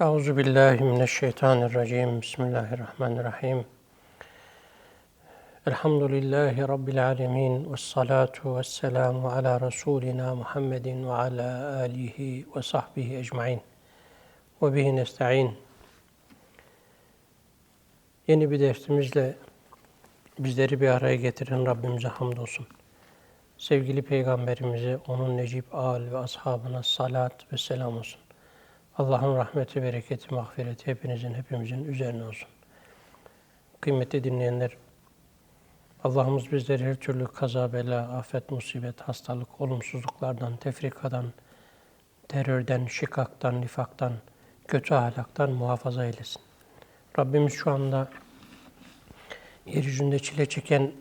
Euzu billahi mineşşeytanirracim. Bismillahirrahmanirrahim. Elhamdülillahi rabbil alamin ve salatu vesselamu ala rasulina Muhammedin ve ala alihi ve sahbihi ecmaîn. Ve bihi nestaîn. Yeni bir dersimizle bizleri bir araya getiren Rabbimize hamdolsun. Sevgili Peygamberimize, onun necip âl ve ashabına salat ve selam olsun. Allah'ın rahmeti, bereketi, mağfireti hepinizin, hepimizin üzerine olsun. Kıymetli dinleyenler, Allah'ımız bizleri her türlü kaza, bela, afet, musibet, hastalık, olumsuzluklardan, tefrikadan, terörden, şikaktan, nifaktan, kötü ahlaktan muhafaza eylesin. Rabbimiz şu anda yeryüzünde çile çeken,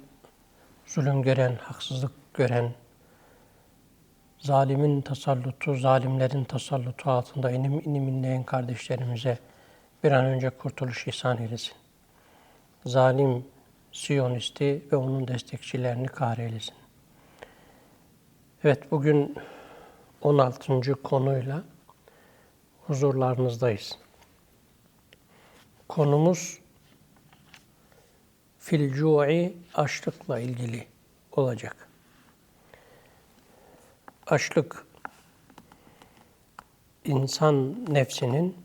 zulüm gören, haksızlık gören, zalimin tasallutu, zalimlerin tasallutu altında inim inim inleyen kardeşlerimize bir an önce kurtuluş ihsan eylesin. Zalim Siyonisti ve onun destekçilerini kahreylesin. Evet, bugün 16. konuyla huzurlarınızdayız. Konumuz filcu'i açlıkla ilgili olacak açlık insan nefsinin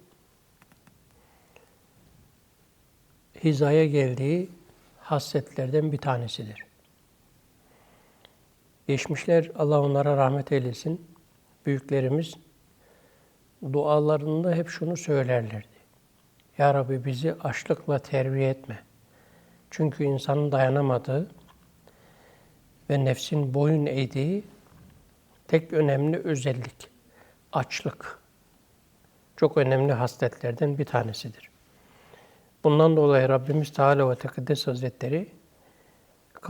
hizaya geldiği hasletlerden bir tanesidir. Geçmişler Allah onlara rahmet eylesin. Büyüklerimiz dualarında hep şunu söylerlerdi. Ya Rabbi bizi açlıkla terbiye etme. Çünkü insanın dayanamadığı ve nefsin boyun eğdiği tek önemli özellik açlık. Çok önemli hasletlerden bir tanesidir. Bundan dolayı Rabbimiz Teala ve Tekaddes Hazretleri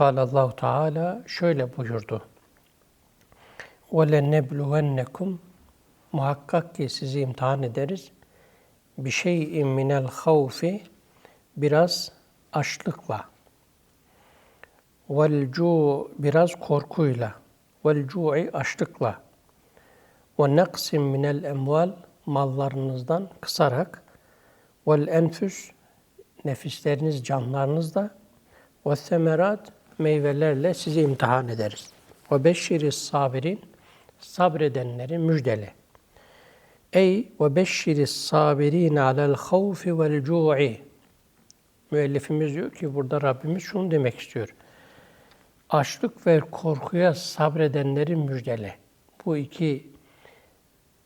Allahu Teala şöyle buyurdu. وَلَنَّبْلُوَنَّكُمْ Muhakkak ki sizi imtihan ederiz. Bir şey minel havfi biraz açlıkla. Vel biraz korkuyla vel cu'i açlıkla ve naqsin minel emval mallarınızdan kısarak vel enfüs nefisleriniz, canlarınızda ve semerat meyvelerle sizi imtihan ederiz. Ve beşşiri sabirin sabredenleri müjdele. Ey ve beşşiri sabirin alel havfi vel cu'i. Müellifimiz diyor ki burada Rabbimiz şunu demek istiyor açlık ve korkuya sabredenleri müjdele. Bu iki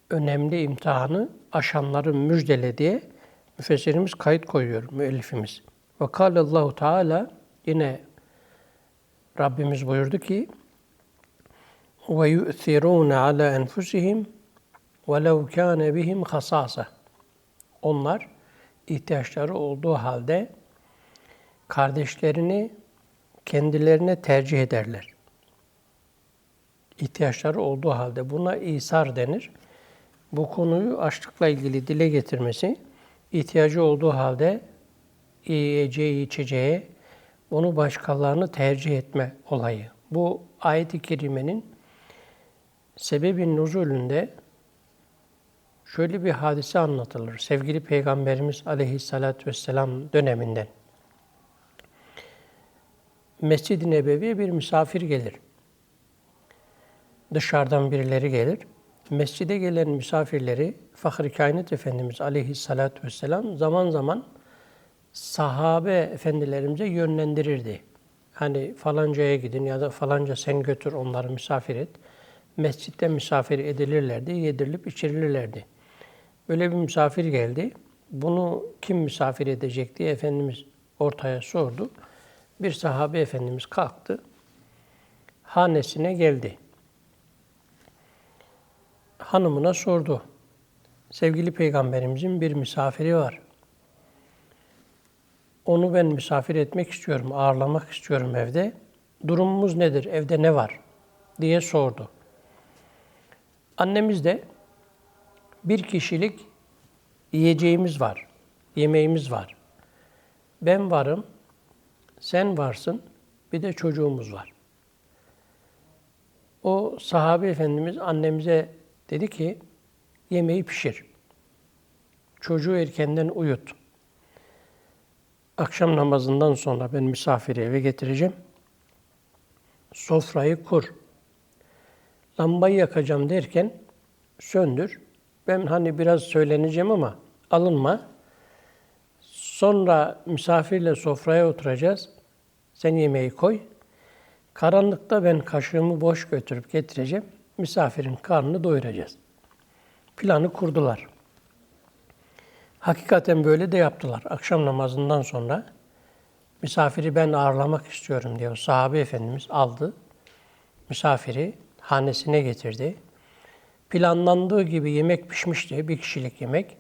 önemli imtihanı aşanları müjdele diye müfessirimiz kayıt koyuyor, müellifimiz. Ve Allahu Teala yine Rabbimiz buyurdu ki ve yu'thirûne ala enfusihim lev kâne bihim hasâsa. Onlar ihtiyaçları olduğu halde kardeşlerini kendilerine tercih ederler. İhtiyaçları olduğu halde buna isar denir. Bu konuyu açlıkla ilgili dile getirmesi, ihtiyacı olduğu halde yiyeceği, içeceğe onu başkalarını tercih etme olayı. Bu ayet-i kerimenin sebebin nuzulünde şöyle bir hadise anlatılır. Sevgili Peygamberimiz aleyhissalatü vesselam döneminden. Mescid-i Nebevi'ye bir misafir gelir. Dışarıdan birileri gelir. Mescide gelen misafirleri Fahri Kainat Efendimiz aleyhissalatü vesselam zaman zaman sahabe efendilerimize yönlendirirdi. Hani falancaya gidin ya da falanca sen götür onları misafir et. Mescitte misafir edilirlerdi, yedirilip içirilirlerdi. Böyle bir misafir geldi. Bunu kim misafir edecek diye Efendimiz ortaya sordu bir sahabe efendimiz kalktı. Hanesine geldi. Hanımına sordu. Sevgili peygamberimizin bir misafiri var. Onu ben misafir etmek istiyorum, ağırlamak istiyorum evde. Durumumuz nedir, evde ne var diye sordu. Annemiz de bir kişilik yiyeceğimiz var, yemeğimiz var. Ben varım, sen varsın, bir de çocuğumuz var. O sahabe efendimiz annemize dedi ki, yemeği pişir. çocuğu erkenden uyut. Akşam namazından sonra ben misafiri eve getireceğim. Sofrayı kur. Lambayı yakacağım derken söndür. Ben hani biraz söyleneceğim ama alınma. Sonra misafirle sofraya oturacağız. Sen yemeği koy. Karanlıkta ben kaşığımı boş götürüp getireceğim. Misafirin karnını doyuracağız. Planı kurdular. Hakikaten böyle de yaptılar. Akşam namazından sonra misafiri ben ağırlamak istiyorum diye o sahabe efendimiz aldı. Misafiri hanesine getirdi. Planlandığı gibi yemek pişmişti, bir kişilik yemek.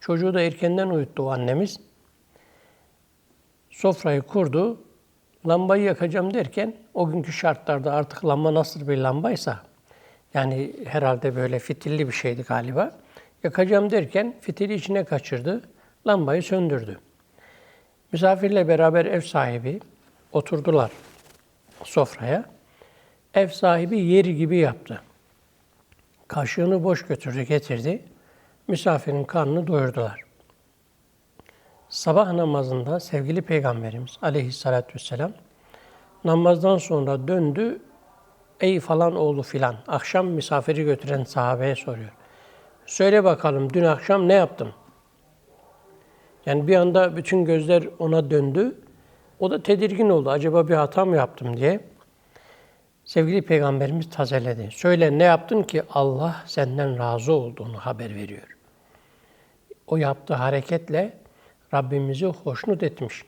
Çocuğu da erkenden uyuttu annemiz. Sofrayı kurdu. Lambayı yakacağım derken o günkü şartlarda artık lamba nasıl bir lambaysa yani herhalde böyle fitilli bir şeydi galiba. Yakacağım derken fitili içine kaçırdı. Lambayı söndürdü. Misafirle beraber ev sahibi oturdular sofraya. Ev sahibi yeri gibi yaptı. Kaşığını boş götürdü, getirdi. Misafirin karnını doyurdular. Sabah namazında sevgili Peygamberimiz aleyhissalatü vesselam namazdan sonra döndü. Ey falan oğlu filan, akşam misafiri götüren sahabeye soruyor. Söyle bakalım dün akşam ne yaptın? Yani bir anda bütün gözler ona döndü. O da tedirgin oldu. Acaba bir hata mı yaptım diye. Sevgili Peygamberimiz tazeledi. Söyle ne yaptın ki Allah senden razı olduğunu haber veriyor. O yaptığı hareketle Rabbimizi hoşnut etmiş.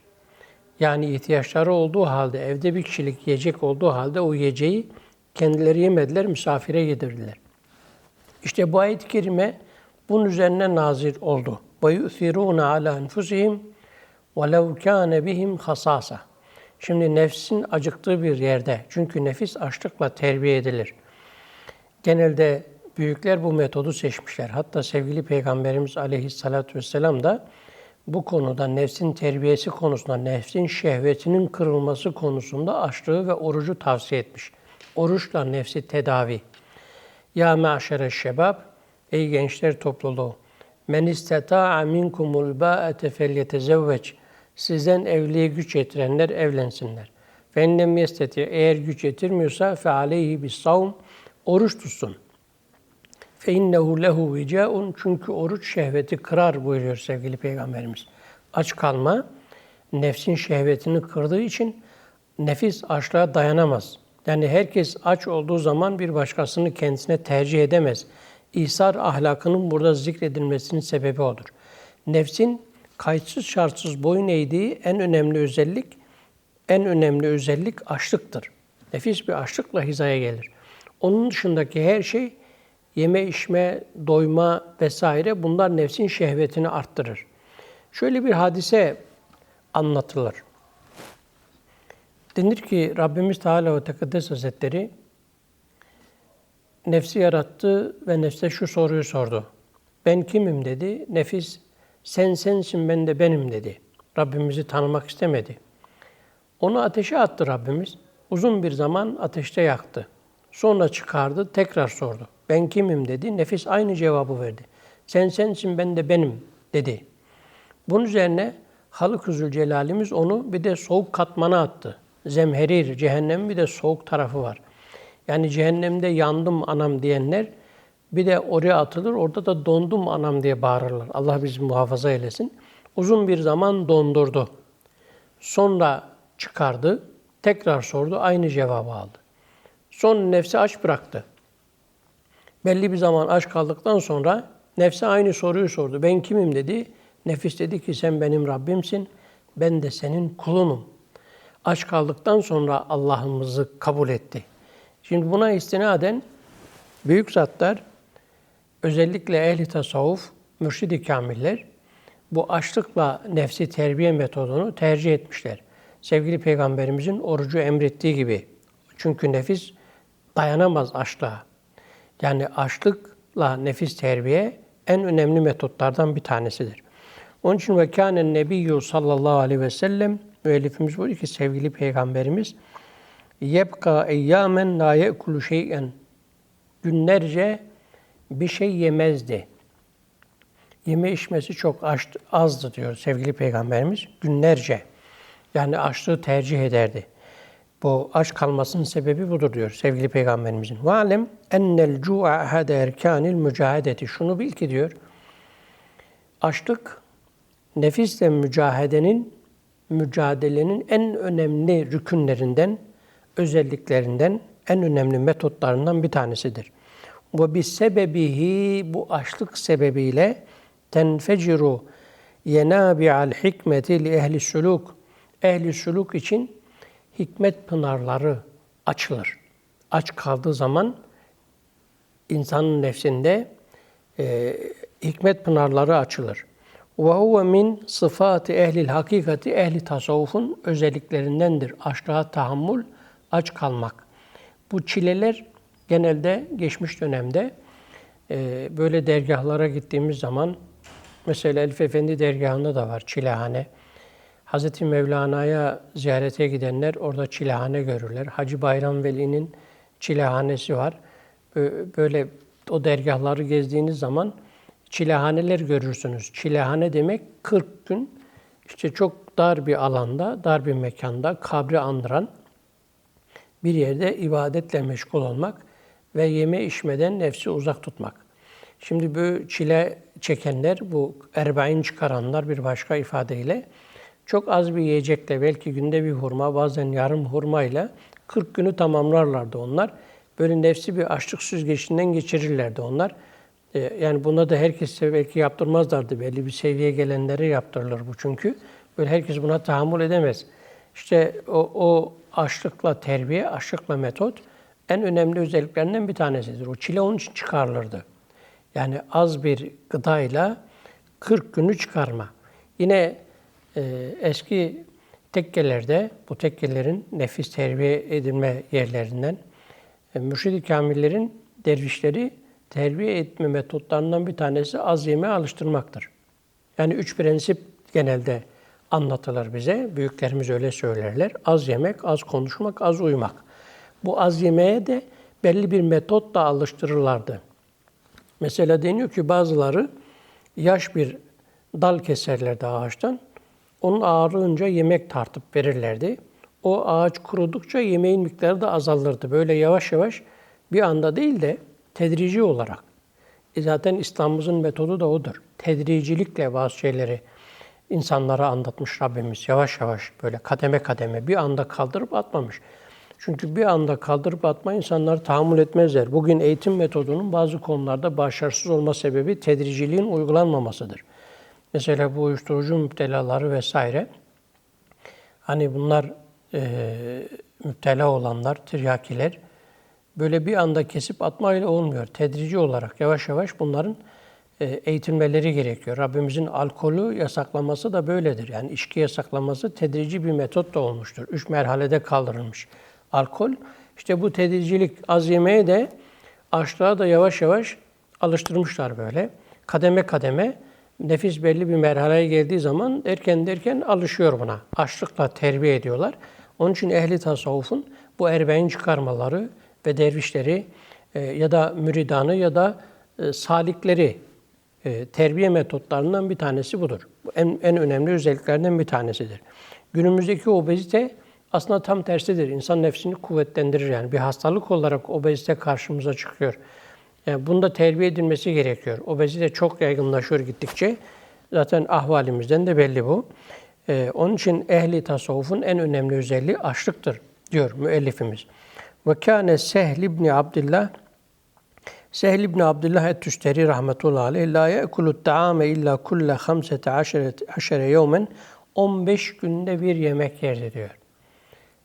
Yani ihtiyaçları olduğu halde, evde bir kişilik yiyecek olduğu halde o yiyeceği kendileri yemediler, misafire yedirdiler. İşte bu ayet-i kerime bunun üzerine nazil oldu. وَيُؤْثِرُونَ عَلَى أَنْفُسِهِمْ وَلَوْ كَانَ بِهِمْ خَصَاصًا Şimdi nefsin acıktığı bir yerde, çünkü nefis açlıkla terbiye edilir. Genelde büyükler bu metodu seçmişler. Hatta sevgili Peygamberimiz aleyhissalatü vesselam da bu konuda nefsin terbiyesi konusunda, nefsin şehvetinin kırılması konusunda açlığı ve orucu tavsiye etmiş. Oruçla nefsi tedavi. Ya me'şere şebab, ey gençler topluluğu, men isteta'a minkumul ba'ete felyetezevveç. Sizden evliliğe güç yetirenler evlensinler. Fe ennem yesteti eğer güç yetirmiyorsa fe aleyhi bis savm oruç tutsun. Fe innehu lehu vicaun çünkü oruç şehveti kırar buyuruyor sevgili peygamberimiz. Aç kalma nefsin şehvetini kırdığı için nefis açlığa dayanamaz. Yani herkes aç olduğu zaman bir başkasını kendisine tercih edemez. İsar ahlakının burada zikredilmesinin sebebi odur. Nefsin kayıtsız şartsız boyun eğdiği en önemli özellik, en önemli özellik açlıktır. Nefis bir açlıkla hizaya gelir. Onun dışındaki her şey yeme, içme, doyma vesaire bunlar nefsin şehvetini arttırır. Şöyle bir hadise anlatılır. Denir ki Rabbimiz Teala ve Tekaddes Hazretleri nefsi yarattı ve nefse şu soruyu sordu. Ben kimim dedi. Nefis sen sensin ben de benim dedi. Rabbimizi tanımak istemedi. Onu ateşe attı Rabbimiz. Uzun bir zaman ateşte yaktı. Sonra çıkardı, tekrar sordu. Ben kimim dedi. Nefis aynı cevabı verdi. Sen sensin ben de benim dedi. Bunun üzerine Halık-ı Zülcelal'imiz onu bir de soğuk katmana attı. Zemherir, cehennemin bir de soğuk tarafı var. Yani cehennemde yandım anam diyenler bir de oraya atılır, orada da dondum anam diye bağırırlar. Allah bizi muhafaza eylesin. Uzun bir zaman dondurdu. Sonra çıkardı, tekrar sordu, aynı cevabı aldı. Son nefsi aç bıraktı. Belli bir zaman aç kaldıktan sonra nefse aynı soruyu sordu. Ben kimim dedi. Nefis dedi ki sen benim Rabbimsin, ben de senin kulunum. Aç kaldıktan sonra Allah'ımızı kabul etti. Şimdi buna istinaden büyük zatlar özellikle ehli tasavvuf, mürşid-i kamiller bu açlıkla nefsi terbiye metodunu tercih etmişler. Sevgili Peygamberimizin orucu emrettiği gibi. Çünkü nefis dayanamaz açlığa. Yani açlıkla nefis terbiye en önemli metotlardan bir tanesidir. Onun için ve kânen nebiyyü sallallahu aleyhi ve sellem müellifimiz buyuruyor ki sevgili peygamberimiz yebka eyyamen la ye'kulu şey'en günlerce bir şey yemezdi. Yeme içmesi çok aç, azdı diyor sevgili Peygamberimiz. Günlerce. Yani açlığı tercih ederdi. Bu aç kalmasının sebebi budur diyor sevgili Peygamberimizin. Ve alem ennel cu'a ahade erkanil mücahedeti. Şunu bil ki diyor. Açlık nefisle mücahedenin, mücadelenin en önemli rükünlerinden, özelliklerinden, en önemli metotlarından bir tanesidir. Ve bir sebebihi bu açlık sebebiyle tenfeciru yenabi'al hikmeti li ehli suluk. Ehli suluk için hikmet pınarları açılır. Aç kaldığı zaman insanın nefsinde e, hikmet pınarları açılır. Ve huve min sıfatı ehlil hakikati ehli tasavvufun özelliklerindendir. Açlığa tahammül, aç kalmak. Bu çileler genelde geçmiş dönemde e, böyle dergahlara gittiğimiz zaman mesela Elif Efendi dergahında da var çilehane. Hazreti Mevlana'ya ziyarete gidenler orada çilehane görürler. Hacı Bayram Veli'nin çilehanesi var. Böyle o dergahları gezdiğiniz zaman çilehaneler görürsünüz. Çilehane demek 40 gün işte çok dar bir alanda, dar bir mekanda kabri andıran bir yerde ibadetle meşgul olmak ve yeme içmeden nefsi uzak tutmak. Şimdi bu çile çekenler, bu erbain çıkaranlar bir başka ifadeyle çok az bir yiyecekle, belki günde bir hurma, bazen yarım hurmayla 40 günü tamamlarlardı onlar. Böyle nefsi bir açlık süzgecinden geçirirlerdi onlar. Ee, yani buna da herkese belki yaptırmazlardı. Belli bir seviyeye gelenlere yaptırılır bu çünkü. Böyle herkes buna tahammül edemez. İşte o, o açlıkla terbiye, açlıkla metot en önemli özelliklerinden bir tanesidir. O çile onun için çıkarılırdı. Yani az bir gıdayla 40 günü çıkarma. Yine e, eski tekkelerde, bu tekkelerin nefis terbiye edilme yerlerinden, e, mürşid-i kamillerin dervişleri terbiye etme metotlarından bir tanesi az yemeğe alıştırmaktır. Yani üç prensip genelde anlatılır bize. Büyüklerimiz öyle söylerler. Az yemek, az konuşmak, az uyumak. Bu az yemeğe de belli bir metotla alıştırırlardı. Mesela deniyor ki bazıları yaş bir dal keserlerdi ağaçtan. Onun ağırlığınca yemek tartıp verirlerdi. O ağaç kurudukça yemeğin miktarı da azalırdı. Böyle yavaş yavaş bir anda değil de tedrici olarak. E zaten İslam'ımızın metodu da odur. Tedricilikle bazı şeyleri insanlara anlatmış Rabbimiz. Yavaş yavaş böyle kademe kademe bir anda kaldırıp atmamış. Çünkü bir anda kaldırıp atma insanlar tahammül etmezler. Bugün eğitim metodunun bazı konularda başarısız olma sebebi tedriciliğin uygulanmamasıdır. Mesela bu uyuşturucu müptelaları vesaire. Hani bunlar e, müptela olanlar, tiryakiler böyle bir anda kesip atmayla olmuyor. Tedrici olarak yavaş yavaş bunların e, eğitilmeleri gerekiyor. Rabbimizin alkolü yasaklaması da böyledir. Yani içki yasaklaması tedrici bir metot da olmuştur. Üç merhalede kaldırılmış alkol. İşte bu tedricilik az yemeğe de açlığa da yavaş yavaş alıştırmışlar böyle. Kademe kademe nefis belli bir merhaleye geldiği zaman erken derken alışıyor buna. Açlıkla terbiye ediyorlar. Onun için ehli tasavvufun bu erbeğin çıkarmaları ve dervişleri e, ya da müridanı ya da e, salikleri e, terbiye metotlarından bir tanesi budur. Bu en, en önemli özelliklerden bir tanesidir. Günümüzdeki obezite aslında tam tersidir. İnsan nefsini kuvvetlendirir yani. Bir hastalık olarak obezite karşımıza çıkıyor. Yani bunda terbiye edilmesi gerekiyor. Obezite çok yaygınlaşıyor gittikçe. Zaten ahvalimizden de belli bu. Ee, onun için ehli tasavvufun en önemli özelliği açlıktır diyor müellifimiz. Ve kâne Sehl ibn Abdullah Sehl ibn Abdullah et-Tüsteri rahmetullahi aleyh la ye'kulu ta'ame illa kulle 15 yevmen 15 günde bir yemek yerdi diyor.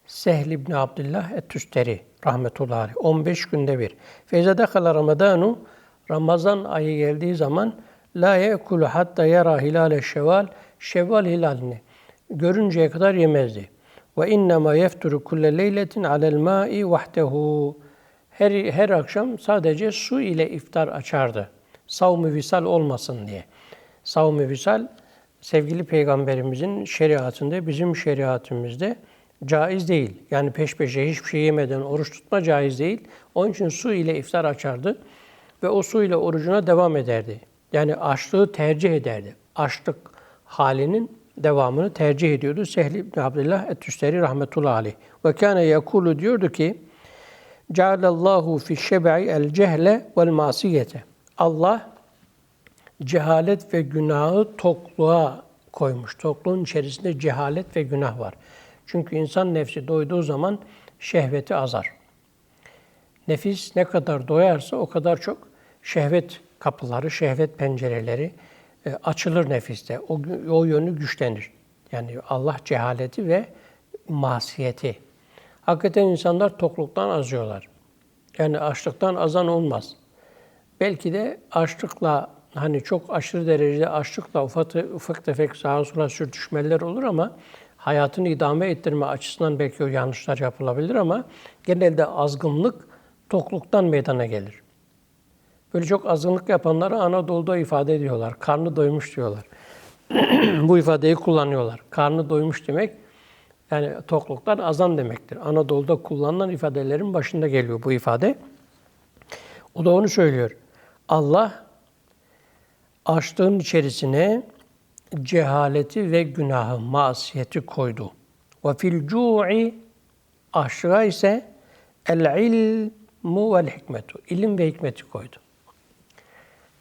Sehl ibn Abdullah et-Tüsteri rahmetullahi aleyh. 15 günde bir. Feyza dakhala Ramadanu Ramazan ayı geldiği zaman la ye'kulu hatta yara hilale şeval şevval hilalini görünceye kadar yemezdi. Ve innema yefturu kulle leyletin alel ma'i vahdehu. Her, her akşam sadece su ile iftar açardı. Savm-ı visal olmasın diye. Savm-ı visal sevgili peygamberimizin şeriatında, bizim şeriatımızda caiz değil. Yani peş peşe hiçbir şey yemeden oruç tutma caiz değil. Onun için su ile iftar açardı ve o su ile orucuna devam ederdi. Yani açlığı tercih ederdi. Açlık halinin devamını tercih ediyordu. Sehl ibn Abdullah et-Tüsteri rahmetullahi aleyh. Ve kâne yekulu diyordu ki Cealallahu fi şebe'i el cehle vel masiyete. Allah cehalet ve günahı tokluğa koymuş. Tokluğun içerisinde cehalet ve günah var. Çünkü insan nefsi doyduğu zaman şehveti azar. Nefis ne kadar doyarsa o kadar çok şehvet kapıları, şehvet pencereleri e, açılır nefiste. O, o yönü güçlenir. Yani Allah cehaleti ve masiyeti. Hakikaten insanlar tokluktan azıyorlar. Yani açlıktan azan olmaz. Belki de açlıkla hani çok aşırı derecede açlıkla ufak, ufak tefek sağa sola sürtüşmeler olur ama hayatını idame ettirme açısından belki o yanlışlar yapılabilir ama genelde azgınlık tokluktan meydana gelir. Böyle çok azınlık yapanları Anadolu'da ifade ediyorlar. Karnı doymuş diyorlar. Bu ifadeyi kullanıyorlar. Karnı doymuş demek yani tokluktan azan demektir. Anadolu'da kullanılan ifadelerin başında geliyor bu ifade. O da onu söylüyor. Allah açlığın içerisine cehaleti ve günahı, masiyeti koydu. Ve fil cu'i açlığa ise el ilmu vel hikmetu. İlim ve hikmeti koydu.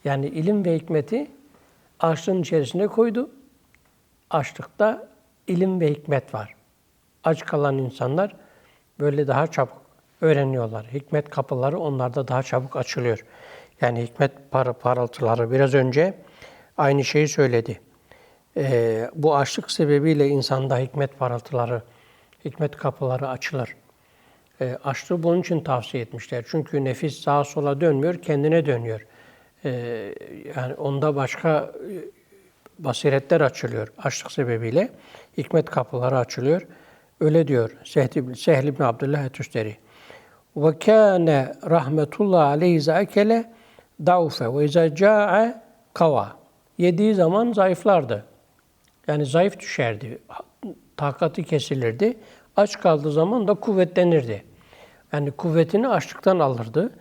Yani ilim ve hikmeti açlığın içerisine koydu. Açlıkta ilim ve hikmet var. Aç kalan insanlar böyle daha çabuk öğreniyorlar. Hikmet kapıları onlarda daha çabuk açılıyor. Yani hikmet par parıltıları. Biraz önce aynı şeyi söyledi. Ee, bu açlık sebebiyle insanda hikmet parıltıları, hikmet kapıları açılır. Ee, açlığı bunun için tavsiye etmişler. Çünkü nefis sağa sola dönmüyor, kendine dönüyor. Ee, yani onda başka e, basiretler açılıyor açlık sebebiyle. Hikmet kapıları açılıyor. Öyle diyor Sehl, Sehl ibn Abdullah Tüsteri. Ve kâne rahmetullah aleyhi zekele daufe ve izâ câ'e kava. Yediği zaman zayıflardı. Yani zayıf düşerdi. Takati kesilirdi. Aç kaldığı zaman da kuvvetlenirdi. Yani kuvvetini açlıktan alırdı.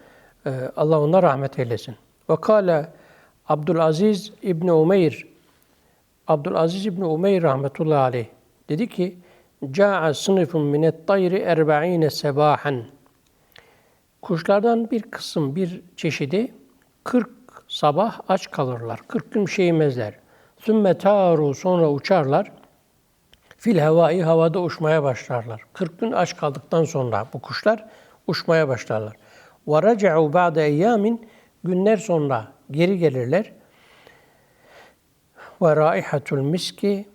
Ee, Allah ona rahmet eylesin. Ve kâle Abdülaziz İbni Umeyr Abdülaziz İbni Umeyr rahmetullahi aleyh dedi ki Câ'a sınıfun minet tayri erba'ine sebahen Kuşlardan bir kısım, bir çeşidi 40 sabah aç kalırlar. 40 gün bir şey yemezler. Sümme taru sonra uçarlar. Fil havai havada uçmaya başlarlar. 40 gün aç kaldıktan sonra bu kuşlar uçmaya başlarlar. Ve raca'u ba'de eyyamin günler sonra geri gelirler. Ve raihatul miski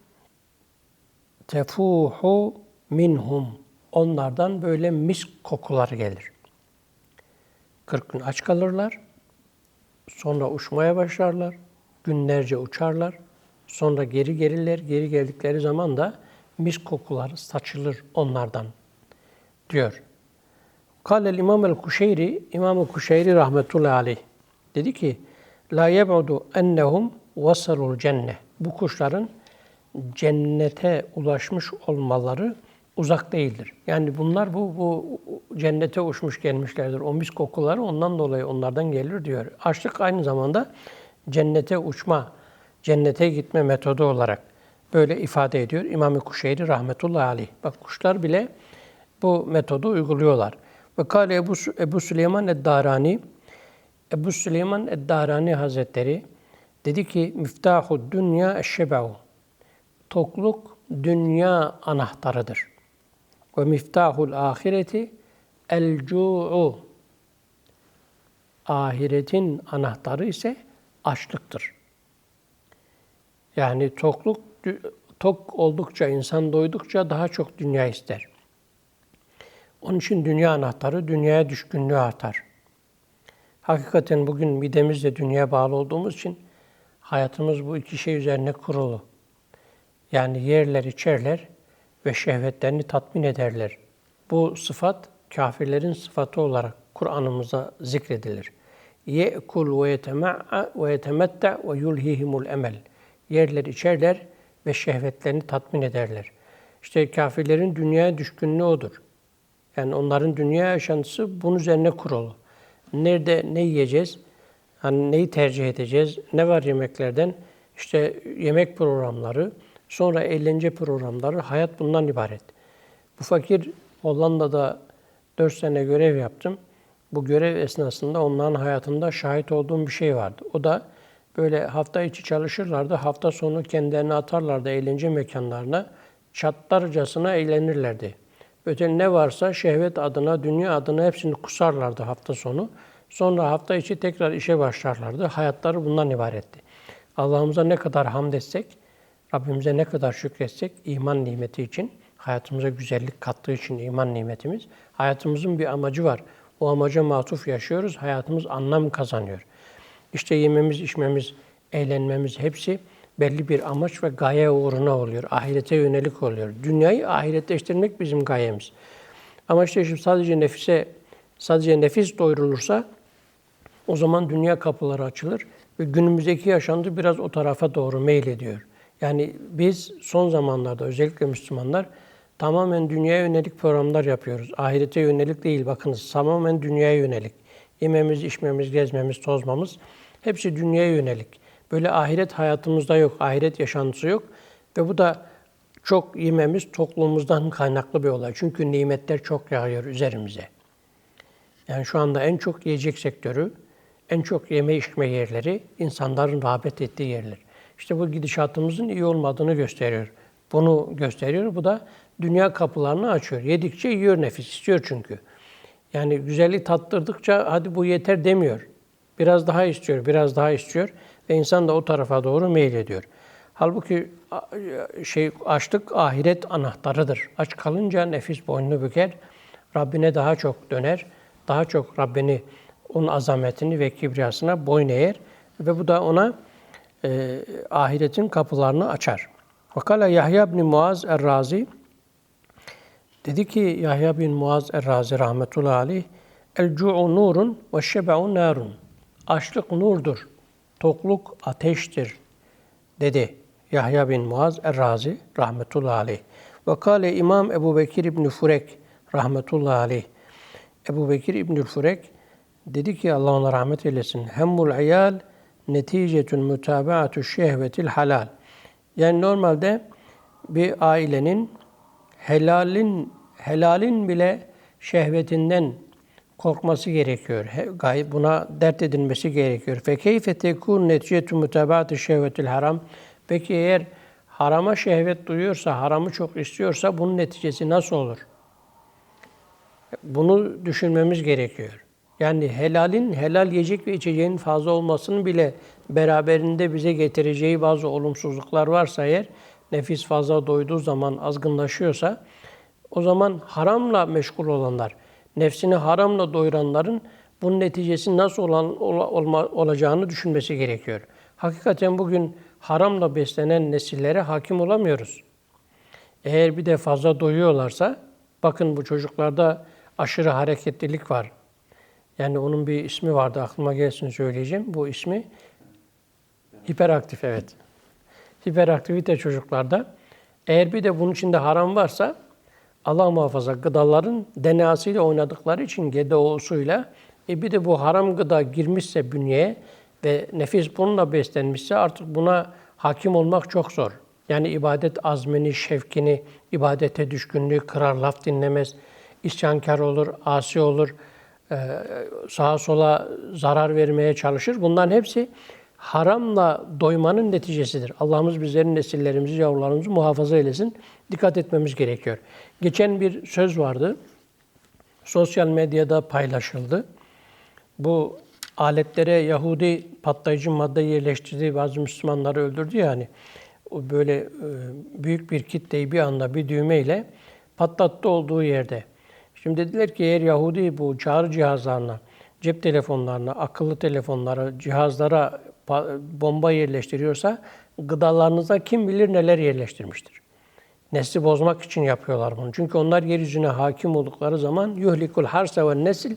tefuhu minhum. Onlardan böyle misk kokuları gelir. 40 gün aç kalırlar. Sonra uçmaya başlarlar. Günlerce uçarlar. Sonra geri gelirler. Geri geldikleri zaman da mis kokuları saçılır onlardan diyor. Kâlel İmam el-Kuşeyri, İmam el-Kuşeyri rahmetullahi aleyh dedi ki La yeb'udu ennehum vasalul cenne. Bu kuşların cennete ulaşmış olmaları uzak değildir. Yani bunlar bu, bu cennete uçmuş gelmişlerdir. O mis kokuları ondan dolayı onlardan gelir diyor. Açlık aynı zamanda cennete uçma, cennete gitme metodu olarak böyle ifade ediyor İmam-ı Kuşeyri rahmetullahi aleyh. Bak kuşlar bile bu metodu uyguluyorlar. Ve kâle Ebu, Ebu Süleyman Eddarani, Ebu Süleyman Eddarani Hazretleri dedi ki Miftahu dünya eşşebehu. Tokluk dünya anahtarıdır. Ve miftahul ahireti el cu'u. Ahiretin anahtarı ise açlıktır. Yani tokluk tok oldukça, insan doydukça daha çok dünya ister. Onun için dünya anahtarı, dünyaya düşkünlüğü artar. Hakikaten bugün midemizle dünyaya bağlı olduğumuz için hayatımız bu iki şey üzerine kurulu. Yani yerler, içerler, ve şehvetlerini tatmin ederler. Bu sıfat kafirlerin sıfatı olarak Kur'an'ımıza zikredilir. Ye'kul ve yetema'a ve yetemetta ve yulhihimul emel. Yerler içerler ve şehvetlerini tatmin ederler. İşte kafirlerin dünyaya düşkünlüğü odur. Yani onların dünya yaşantısı bunun üzerine kurulu. Nerede ne yiyeceğiz? Hani neyi tercih edeceğiz? Ne var yemeklerden? İşte yemek programları, sonra eğlence programları, hayat bundan ibaret. Bu fakir Hollanda'da 4 sene görev yaptım. Bu görev esnasında onların hayatında şahit olduğum bir şey vardı. O da böyle hafta içi çalışırlardı, hafta sonu kendilerini atarlardı eğlence mekanlarına, çatlarcasına eğlenirlerdi. Öte ne varsa şehvet adına, dünya adına hepsini kusarlardı hafta sonu. Sonra hafta içi tekrar işe başlarlardı. Hayatları bundan ibaretti. Allah'ımıza ne kadar hamd etsek, Rabbimize ne kadar şükretsek iman nimeti için, hayatımıza güzellik kattığı için iman nimetimiz, hayatımızın bir amacı var. O amaca matuf yaşıyoruz, hayatımız anlam kazanıyor. İşte yememiz, içmemiz, eğlenmemiz hepsi belli bir amaç ve gaye uğruna oluyor. Ahirete yönelik oluyor. Dünyayı ahiretleştirmek bizim gayemiz. Ama işte şimdi sadece nefise, sadece nefis doyurulursa o zaman dünya kapıları açılır ve günümüzdeki yaşantı biraz o tarafa doğru meylediyor. Yani biz son zamanlarda özellikle Müslümanlar tamamen dünyaya yönelik programlar yapıyoruz. Ahirete yönelik değil bakınız tamamen dünyaya yönelik. Yememiz, içmemiz, gezmemiz, tozmamız hepsi dünyaya yönelik. Böyle ahiret hayatımızda yok, ahiret yaşantısı yok ve bu da çok yememiz toplumumuzdan kaynaklı bir olay. Çünkü nimetler çok yağıyor üzerimize. Yani şu anda en çok yiyecek sektörü, en çok yeme içme yerleri, insanların rağbet ettiği yerler. İşte bu gidişatımızın iyi olmadığını gösteriyor. Bunu gösteriyor. Bu da dünya kapılarını açıyor. Yedikçe yiyor nefis, istiyor çünkü. Yani güzellik tattırdıkça hadi bu yeter demiyor. Biraz daha istiyor, biraz daha istiyor ve insan da o tarafa doğru meylediyor. Halbuki şey açlık ahiret anahtarıdır. Aç kalınca nefis boynunu büker, Rabbine daha çok döner, daha çok Rabbini, onun azametini ve kibriyasına boyun eğer ve bu da ona e, ahiretin kapılarını açar. Vakala Yahya bin Muaz er-Razi dedi ki Yahya bin Muaz er-Razi rahmetullahi aleyh El-cu'u nurun ve şeb'u narun. Açlık nurdur, tokluk ateştir dedi Yahya bin Muaz er-Razi rahmetullahi aleyh. Ve kâle İmam Ebu Bekir İbni Furek rahmetullahi aleyh. Ebu Bekir İbni Furek dedi ki Allah ona rahmet eylesin. Hemmul ayal neticetün mütabaatü şehvetil halal. Yani normalde bir ailenin helalin helalin bile şehvetinden korkması gerekiyor. Buna dert edilmesi gerekiyor. Fe keyfe tekun neticetü mütabaatü şehvetil haram. Peki eğer harama şehvet duyuyorsa, haramı çok istiyorsa bunun neticesi nasıl olur? Bunu düşünmemiz gerekiyor. Yani helalin, helal yiyecek ve içeceğin fazla olmasının bile beraberinde bize getireceği bazı olumsuzluklar varsa eğer, nefis fazla doyduğu zaman azgınlaşıyorsa, o zaman haramla meşgul olanlar, nefsini haramla doyuranların bunun neticesi nasıl olan olma, olacağını düşünmesi gerekiyor. Hakikaten bugün haramla beslenen nesillere hakim olamıyoruz. Eğer bir de fazla doyuyorlarsa, bakın bu çocuklarda aşırı hareketlilik var. Yani onun bir ismi vardı, aklıma gelsin söyleyeceğim. Bu ismi hiperaktif, evet. Hiperaktivite çocuklarda. Eğer bir de bunun içinde haram varsa, Allah muhafaza gıdaların DNA'sıyla oynadıkları için GDO'suyla, e bir de bu haram gıda girmişse bünyeye ve nefis bununla beslenmişse artık buna hakim olmak çok zor. Yani ibadet azmini, şevkini, ibadete düşkünlüğü kırar, laf dinlemez, isyankar olur, asi olur, sağa sola zarar vermeye çalışır. Bunların hepsi haramla doymanın neticesidir. Allah'ımız bizlerin nesillerimizi, yavrularımızı muhafaza eylesin. Dikkat etmemiz gerekiyor. Geçen bir söz vardı. Sosyal medyada paylaşıldı. Bu aletlere Yahudi patlayıcı madde yerleştirdiği bazı Müslümanları öldürdü yani. O böyle büyük bir kitleyi bir anda bir düğmeyle patlattı olduğu yerde. Şimdi dediler ki eğer Yahudi bu çağrı cihazlarına, cep telefonlarına, akıllı telefonlara, cihazlara bomba yerleştiriyorsa gıdalarınıza kim bilir neler yerleştirmiştir. Nesli bozmak için yapıyorlar bunu. Çünkü onlar yeryüzüne hakim oldukları zaman yuhlikul harse ve nesil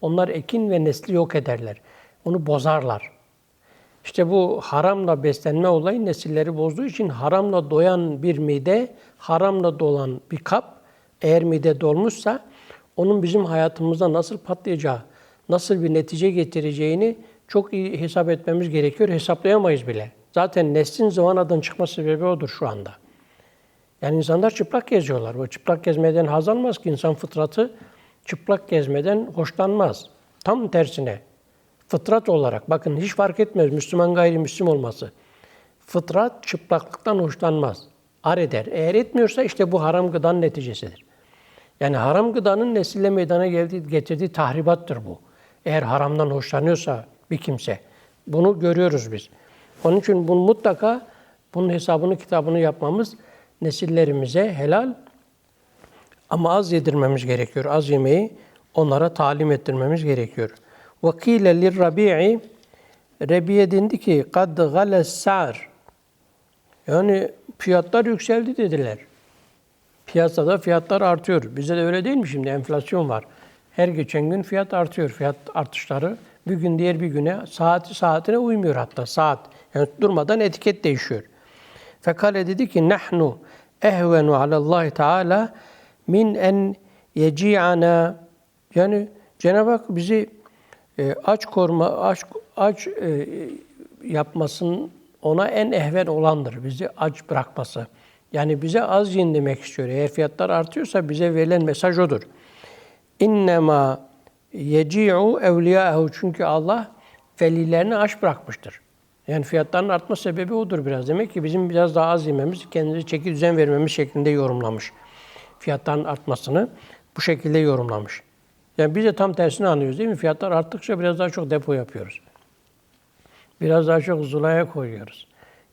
onlar ekin ve nesli yok ederler. Onu bozarlar. İşte bu haramla beslenme olayı nesilleri bozduğu için haramla doyan bir mide, haramla dolan bir kap eğer mide dolmuşsa onun bizim hayatımızda nasıl patlayacağı, nasıl bir netice getireceğini çok iyi hesap etmemiz gerekiyor. Hesaplayamayız bile. Zaten neslin zıvanadan çıkma sebebi odur şu anda. Yani insanlar çıplak geziyorlar. Bu çıplak gezmeden haz almaz ki insan fıtratı çıplak gezmeden hoşlanmaz. Tam tersine fıtrat olarak bakın hiç fark etmez Müslüman gayrimüslim olması. Fıtrat çıplaklıktan hoşlanmaz. Ar eder. Eğer etmiyorsa işte bu haram gıdanın neticesidir. Yani haram gıdanın nesille meydana geldiği, getirdiği tahribattır bu. Eğer haramdan hoşlanıyorsa bir kimse. Bunu görüyoruz biz. Onun için bunu mutlaka bunun hesabını, kitabını yapmamız nesillerimize helal ama az yedirmemiz gerekiyor. Az yemeği onlara talim ettirmemiz gerekiyor. وَقِيلَ لِلرَّبِيعِ Rebiye dendi ki kad gales sa'r. Yani fiyatlar yükseldi dediler. Piyasada fiyatlar artıyor. Bizde de öyle değil mi şimdi? Enflasyon var. Her geçen gün fiyat artıyor. Fiyat artışları bir gün diğer bir güne saati saatine uymuyor hatta saat. Yani durmadan etiket değişiyor. Fekale dedi ki nahnu ehvenu alallahi teala min en yeci'ana yani Cenab-ı Hak bizi e, aç koruma, aç, aç e, yapmasın ona en ehven olandır. Bizi aç bırakması. Yani bize az yiyin demek istiyor. Eğer fiyatlar artıyorsa bize verilen mesaj odur. İnnemâ yeci'u evliyâhu. Çünkü Allah velilerini aç bırakmıştır. Yani fiyatların artma sebebi odur biraz. Demek ki bizim biraz daha az yememiz, kendimize çeki düzen vermemiz şeklinde yorumlamış. Fiyatların artmasını bu şekilde yorumlamış. Yani biz de tam tersini anlıyoruz değil mi? Fiyatlar arttıkça biraz daha çok depo yapıyoruz. Biraz daha çok zulaya koyuyoruz.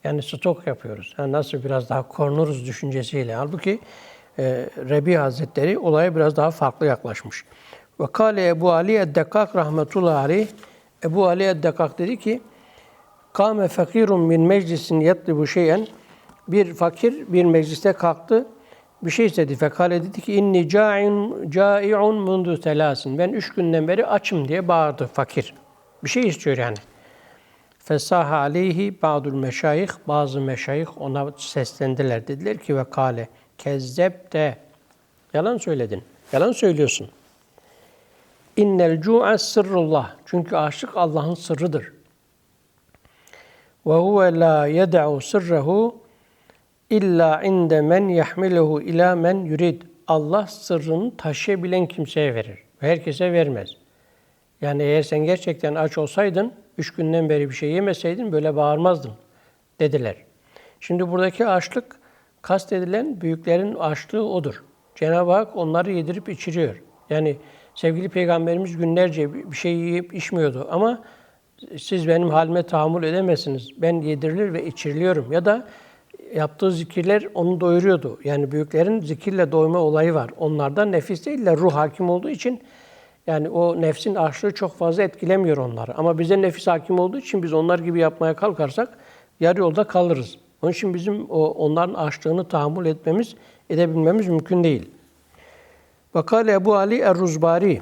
Yani stok yapıyoruz. Yani nasıl biraz daha korunuruz düşüncesiyle. Halbuki e, Rebi Hazretleri olaya biraz daha farklı yaklaşmış. Ve kâle Ebu Ali Eddekak rahmetullahi aleyh Ebu Ali Eddekak dedi ki Kâme fakirun min meclisin yatlibu şeyen bir fakir bir mecliste kalktı bir şey istedi. Fekale dedi ki inni ca'in ca'i'un mundu telasin. Ben üç günden beri açım diye bağırdı fakir. Bir şey istiyor yani. Fesaha aleyhi ba'dul meşayih. Bazı meşayih ona seslendiler. Dediler ki ve kale kezzep de. Yalan söyledin. Yalan söylüyorsun. İnnel cu'a sırrullah. Çünkü açlık Allah'ın sırrıdır. Ve huve la yed'u sırrehu illa inde men yahmiluhu ila men yurid. Allah sırrını taşıyabilen kimseye verir. Herkese vermez. Yani eğer sen gerçekten aç olsaydın, üç günden beri bir şey yemeseydin böyle bağırmazdın dediler. Şimdi buradaki açlık kastedilen büyüklerin açlığı odur. Cenab-ı Hak onları yedirip içiriyor. Yani sevgili Peygamberimiz günlerce bir şey yiyip içmiyordu ama siz benim halime tahammül edemezsiniz. Ben yedirilir ve içiriliyorum. Ya da yaptığı zikirler onu doyuruyordu. Yani büyüklerin zikirle doyma olayı var. Onlardan nefis değil de ruh hakim olduğu için yani o nefsin açlığı çok fazla etkilemiyor onları. Ama bize nefis hakim olduğu için biz onlar gibi yapmaya kalkarsak yarı yolda kalırız. Onun için bizim o onların açlığını tahammül etmemiz, edebilmemiz mümkün değil. Vakale Ebu Ali Er-Ruzbari.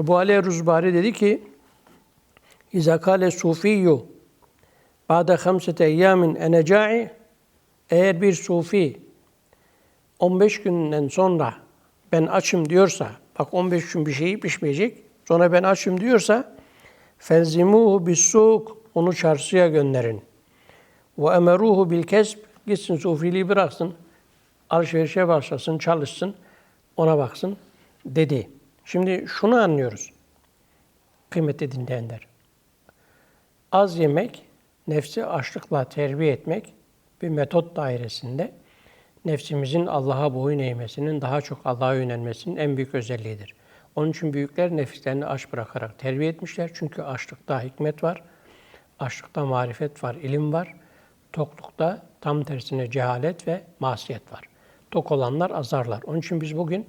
Ebu Ali Er-Ruzbari dedi ki, İza kale sufiyyu ba'de hamsete eyyamin eneca'i eğer bir sufi 15 günden sonra ben açım diyorsa, bak 15 gün bir şey yiyip içmeyecek, sonra ben açım diyorsa, felzimuhu bis suk onu çarşıya gönderin. Ve emeruhu bil kesb gitsin sufiliği bıraksın, alışverişe başlasın, çalışsın, ona baksın dedi. Şimdi şunu anlıyoruz kıymetli dinleyenler. Az yemek, nefsi açlıkla terbiye etmek bir metot dairesinde nefsimizin Allah'a boyun eğmesinin, daha çok Allah'a yönelmesinin en büyük özelliğidir. Onun için büyükler nefislerini aç bırakarak terbiye etmişler. Çünkü açlıkta hikmet var, açlıkta marifet var, ilim var. Toklukta tam tersine cehalet ve masiyet var. Tok olanlar azarlar. Onun için biz bugün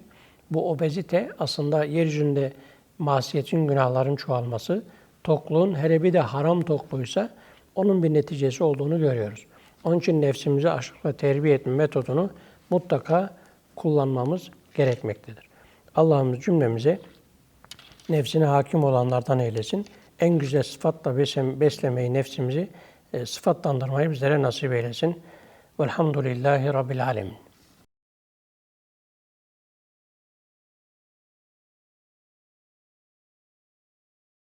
bu obezite aslında yeryüzünde masiyetin, günahların çoğalması, tokluğun hele bir de haram tokluysa onun bir neticesi olduğunu görüyoruz. Onun için nefsimizi aşkla terbiye etme metodunu mutlaka kullanmamız gerekmektedir. Allah'ımız cümlemize nefsine hakim olanlardan eylesin. En güzel sıfatla beslemeyi, nefsimizi e, sıfatlandırmayı bizlere nasip eylesin. Velhamdülillahi Rabbil Alemin.